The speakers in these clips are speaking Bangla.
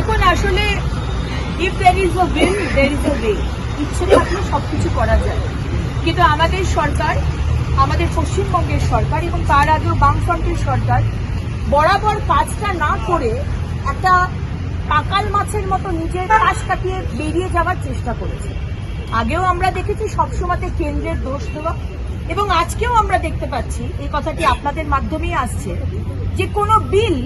দেখুন, আসলে if there is a will there is a way ইচ্ছে থাকলে সবকিছু করা যায়। কিন্তু আমাদের সরকার, আমাদের পশ্চিমবঙ্গের সরকার এবং তার আগেও বামফ্রন্টের সরকার বরাবর কাজটা না করে একটা পাকাল মাছের মতো নিজের পাশ কাটিয়ে বেরিয়ে যাওয়ার চেষ্টা করেছে। আগেও আমরা দেখেছি সবসময়তে কেন্দ্রের দোষ দেওয়া এবং আজকেও আমরা দেখতে পাচ্ছি, এই কথাটি আপনাদের মাধ্যমেই আসছে, যে কোনো বিল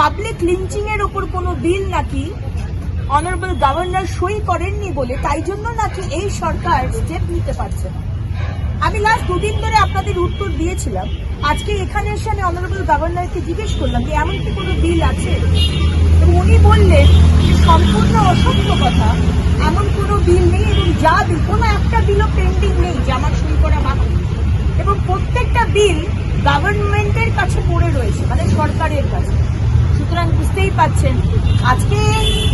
পাবলিক লিঞ্চিং এর উপর কোনো বিল নাকি অনারেবল গভর্নর সই করেননি বলে তাই জন্য নাকি এই সরকার স্টেপ নিতে পারছে না? আমি লাস্ট দুদিন ধরে আপনাদের উত্তর দিয়েছিলাম। আজকে এখানে এসে আমি অনারেবল গভর্নরকে জিজ্ঞেস করলাম যে এমন কি কোনো বিল আছে? এবং উনি বললেন সম্পূর্ণ অসত্য কথা। এমন কোনো বিল নেই এবং যা বিল, কোনো একটা বিলও পেন্ডিং নেই যে আমার সই করা বাকি। এবং প্রত্যেকটা বিল গভর্নমেন্টের কাছে পড়ে রয়েছে মানে সরকারের কাছে। সুতরাং বুঝতেই পাচ্ছেন আজকে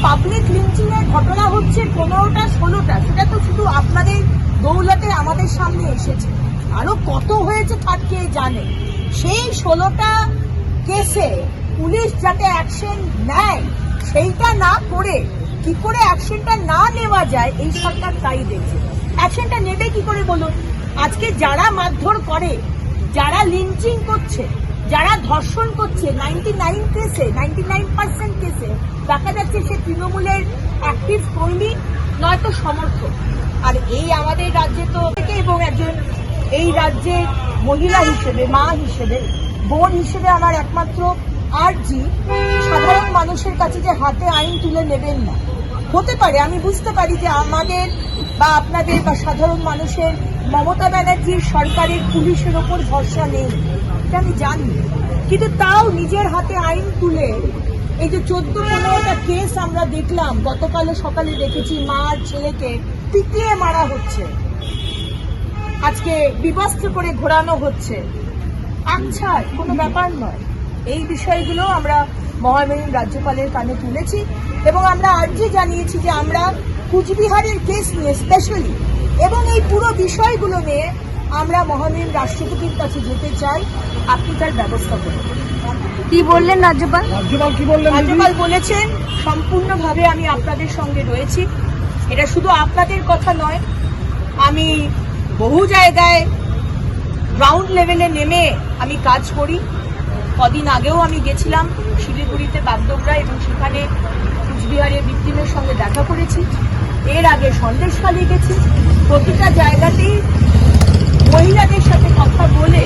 পাবলিক লিঞ্চিং এর ঘটনা হচ্ছে পনেরোটা, ষোলোটা। সেটা তো শুধু আপনাদের দৌলতে আমাদের সামনে এসেছে। আরও কত হয়েছে থাকতে জানে। সেই ষোলোটা কেসে পুলিশ যাতে অ্যাকশন নেয়, সেইটা না করে কি করে অ্যাকশনটা না নেওয়া যায়, এই সরকার তাই দেখছে। অ্যাকশনটা নেবে কি করে বলুন? আজকে যারা মারধর করে, যারা লিঞ্চিং করছে যারা ধর্ষণ করছে নাইনটি নাইন কেসে নাইনটি নাইন পার্সেন্ট কেসে দেখা যাচ্ছে সে তৃণমূলের অ্যাক্টিভ কর্মী, নয়তো সমর্থক। আর এই আমাদের রাজ্যে তো থেকে এবং একজন এই রাজ্যের মহিলা হিসেবে, মা হিসেবে, বোন হিসেবে আমার একমাত্র আর্জি সাধারণ মানুষের কাছে যে হাতে আইন তুলে নেবেন না। হতে পারে, আমি বুঝতে পারি যে আমাদের বা আপনাদের বা সাধারণ মানুষের মমতা ব্যানার্জির সরকারের পুলিশের ওপর ভরসা নেই। এটা আমি জানি। কিন্তু তাও নিজের হাতে আইন তুলে এই যে চোদ্দ পনেরোটা কেস আমরা দেখলাম, গতকালও সকালে দেখেছি মা ছেলেকে পিটিয়ে মারা হচ্ছে। আজকে বিবস্ত্র করে ঘোরানো হচ্ছে। আচ্ছা কোনো ব্যাপার নয়। এই বিষয়গুলো আমরা মহামহিম রাজ্যপালের কানে তুলেছি এবং আমরা আর্জি জানিয়েছি যে আমরা কুচবিহারের কেস নিয়ে স্পেশালি এবং এই পুরো বিষয়গুলো নিয়ে আমরা মহামহিম রাষ্ট্রপতির কাছে যেতে চাই আপনি তার ব্যবস্থা করুন। কি বললেন রাজ্যপাল? রাজ্যপাল কি বললেন রাজ্যপাল বলেছেন সম্পূর্ণভাবে আমি আপনাদের সঙ্গে রয়েছি। এটা শুধু আপনাদের কথা নয় আমি বহু জায়গায় গ্রাউন্ড লেভেলে নেমে আমি কাজ করি। কদিন আগেও আমি গেছিলাম শিলিগুড়িতে বাগডোগরা এবং সেখানে কুচবিহারের ভিক্টিমের সঙ্গে দেখা করেছি। এর আগে সন্দেশখালি গেছি। প্রতিটা জায়গাতেই মহিলাদের সাথে কথা বলে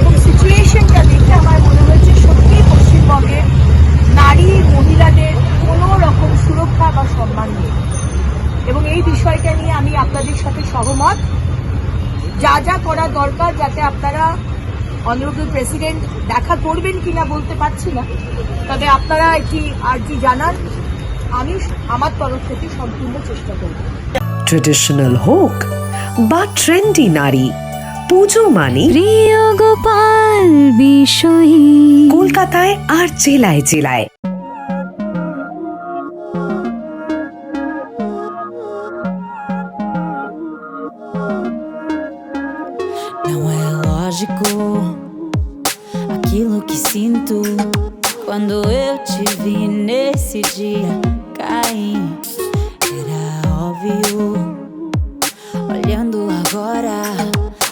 এবং সিচুয়েশনটা দেখে আমার মনে হয়েছে সত্যি পশ্চিমবঙ্গের নারী, মহিলাদের কোনো রকম সুরক্ষা বা সম্মান নেই। এবং এই বিষয়টা নিয়ে আমি আপনাদের সাথে সহমত। যা যা করা দরকার যাতে আপনারা অনারেবল প্রেসিডেন্ট দেখা করবেন কিনা বলতে পারছি না, তবে আপনারা একটি আর্জি জানান। আমি আমার তরফ থেকে সম্পূর্ণ চেষ্টা করব। ট্রেডিশনাল হোক বা ট্রেন্ডি নারী পুজো মানে প্রিয় গোপাল বিষয়ী কলকাতায় আর জেলায় জেলায় Não é lógico aquilo que sinto quando eu te vi nesse dia cair. Era óbvio.